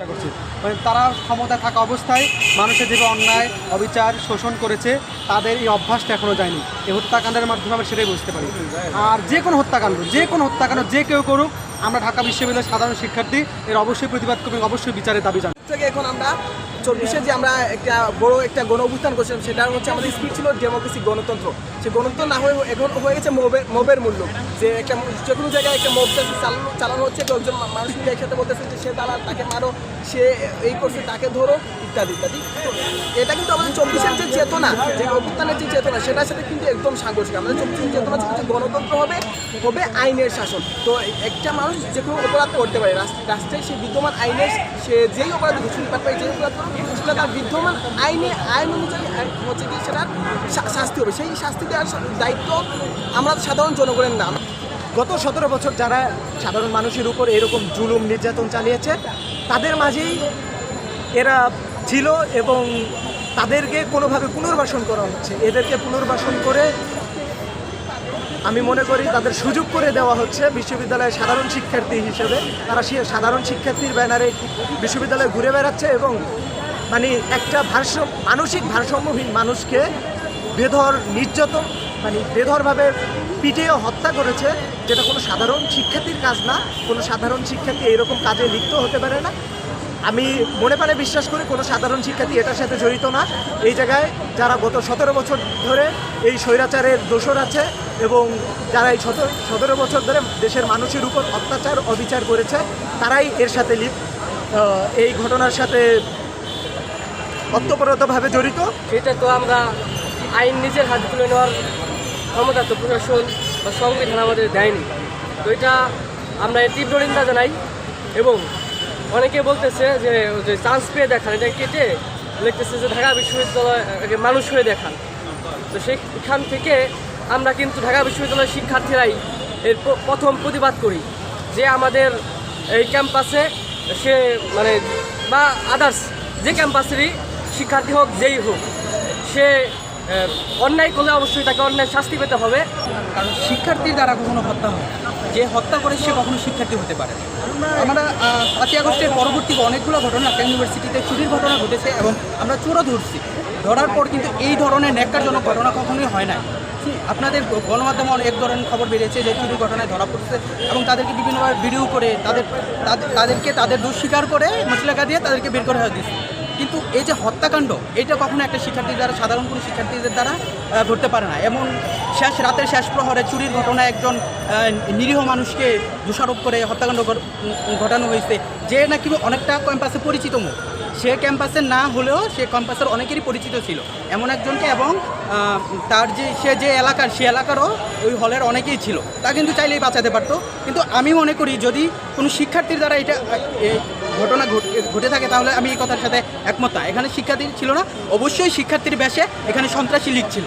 চেষ্টা মানে তারা ক্ষমতায় থাকা অবস্থায় মানুষের যেভাবে অন্যায়, অবিচার, শোষণ করেছে, তাদের এই অভ্যাসটা এখনও যায়নি। এই হত্যাকাণ্ডের মাধ্যমে আমরা সেটাই বুঝতে পারি। আর যে কোনো হত্যাকাণ্ড, যে কোনো হত্যাকাণ্ড, যে কেউ করুক, আমরা ঢাকা বিশ্ববিদ্যালয়ের সাধারণ শিক্ষার্থী, এর অবশ্যই প্রতিবাদ করবে অবশ্যই বিচারের দাবি জানাই থেকে এখন আমরা চব্বিশে যে আমরা একটা বড় একটা গণ অভ্যুত্থান করছিলাম সেটা হচ্ছে আমাদের স্পিড ছিল ডেমোক্রেসি গণতন্ত্র। সে গণতন্ত্র না হয়ে এখন হয়ে গেছে মবের, মোবের মূল্য। যে একটা যে কোনো জায়গায় একটা মব চালানো চালানো হচ্ছে কয়েকজন মা- মানুষ মিলে একসাথে বলতেছে যে সে দাঁড়া তাকে মারো, সে এই করছে, তাকে ধরো। ইত্যাদি ইত্যাদি। এটা কিন্তু আমাদের চব্বিশের যে চেতনা, যে অভ্যুত্থানের যে চেতনা, সেটার সাথে কিন্তু একদম সাংঘর্ষিক। আমাদের চব্বিশের চেতনা যে গণতন্ত্র হবে হবে আইনের শাসন। তো একটা মানুষ যে কোনো অপরাধ করতে পারে। রাষ্ট্র- সেই বিদ্যমান আইনের সে যেই অপরাধ পাট পায় যেই অপরাধ করবে সেটা তার বিদ্যমান আইনে, আইন অনুযায়ী আইন হচ্ছে কি, সেটার শা- শাস্তি হবে। সেই শাস্তি দেওয়ার দায়িত্ব আমরা সাধারণ জনগণের নাম। গত সতেরো বছর যারা সাধারণ মানুষের উপর এরকম জুলুম নির্যাতন চালিয়েছে, তাদের মাঝেই এরা ছিল এবং তাদেরকে কোনোভাবে পুনর্বাসন করা হচ্ছে। এদেরকে পুনর্বাসন করে আমি মনে করি তাদের সুযোগ করে দেওয়া হচ্ছে বিশ্ববিদ্যালয়ের সাধারণ শিক্ষার্থী হিসেবে। তারা সে সাধারণ শিক্ষার্থীর ব্যানারে বিশ্ববিদ্যালয়ে ঘুরে বেড়াচ্ছে এবং মানে একটা ভারসাম্য, মানসিক ভারসাম্যহীন মানুষকে বেধর, নির্যাতন মানে বেধরভাবে পিটিয়ে হত্যা করেছে, যেটা কোনো সাধারণ শিক্ষার্থীর কাজ না। কোনো সাধারণ শিক্ষার্থী এরকম কাজে লিপ্ত হতে পারে না। আমি মনে প্রাণে বিশ্বাস করি কোনো সাধারণ শিক্ষার্থী এটার সাথে জড়িত না। এই জায়গায় যারা গত সতেরো বছর ধরে এই স্বৈরাচারের দোষর আছে এবং যারা এই সতেরো বছর ধরে দেশের মানুষের উপর অত্যাচার, অবিচার করেছে, তারাই এর সাথে লিপ এই ঘটনার সাথে অত্যপরতভাবে জড়িত। এটা তো আমরা আইন নিজের হাতে তুলে নেওয়ার ক্ষমতা তো প্রশাসন বা সংবিধান আমাদের দেয়নি। তো এটা আমরা তীব্র নিন্দা জানাই এবং অনেকে বলতেছে যে চান্স পেয়ে দেখান, এটা কেটে লিখতেছে যে ঢাকা বিশ্ববিদ্যালয় মানুষ হয়ে দেখান। তো সেখান থেকে আমরা কিন্তু ঢাকা বিশ্ববিদ্যালয়ের শিক্ষার্থীরাই এর প্রথম প্রতিবাদ করি যে আমাদের এই ক্যাম্পাসে সে মানে বা আদার্স যে ক্যাম্পাসেরই শিক্ষার্থী হোক, যেই হোক, সে অন্যায় করলে অবশ্যই তাকে অন্যায় শাস্তি পেতে হবে। কারণ শিক্ষার্থীর দ্বারা কখনো হত্যা হয় যে হত্যা করে সে কখনো শিক্ষার্থী হতে পারে আমরা পাঁচই আগস্টের পরবর্তী অনেকগুলো ঘটনা ইউনিভার্সিটিতে চুরির ঘটনা ঘটেছে এবং আমরা চোরও ধরছি। ধরার পর কিন্তু এই ধরনের ন্যাক্কারজনক ঘটনা কখনোই হয় না আপনাদের গণমাধ্যমে অনেক ধরনের খবর বেরিয়েছে যে চুরির ঘটনায় ধরা পড়ছে এবং তাদেরকে বিভিন্নভাবে ভিডিও করে তাদের, তাদের- তাদেরকে তাদের দোষ স্বীকার করে মশলাকা দিয়ে তাদেরকে বের করে দিচ্ছে কিন্তু এই যে হত্যাকাণ্ড, এটা কখনো একটা শিক্ষার্থী দ্বারা, সাধারণ কোনো শিক্ষার্থীদের দ্বারা ঘটতে পারে না। এমন শেষ, রাতের শেষ প্রহরে চুরির ঘটনায় একজন নিরীহ মানুষকে দোষারোপ করে হত্যাকাণ্ড ঘটানো হয়েছে। যে নাকি অনেকটা ক্যাম্পাসে পরিচিত মুখ। সে ক্যাম্পাসে না হলেও সে ক্যাম্পাসের অনেকেরই পরিচিত ছিল। এমন একজনকে এবং তার যে, সে যে এলাকার, সে এলাকারও ওই হলের অনেকেই ছিল। তা কিন্তু চাইলেই বাঁচাতে পারতো। কিন্তু আমি মনে করি যদি কোনো শিক্ষার্থীর দ্বারা এটা ঘটনা ঘট- থাকে, তাহলে আমি এই কথার সাথে একমত এখানে শিক্ষার্থী ছিল না, অবশ্যই শিক্ষার্থীর বেশে এখানে সন্ত্রাসী লিগ ছিল।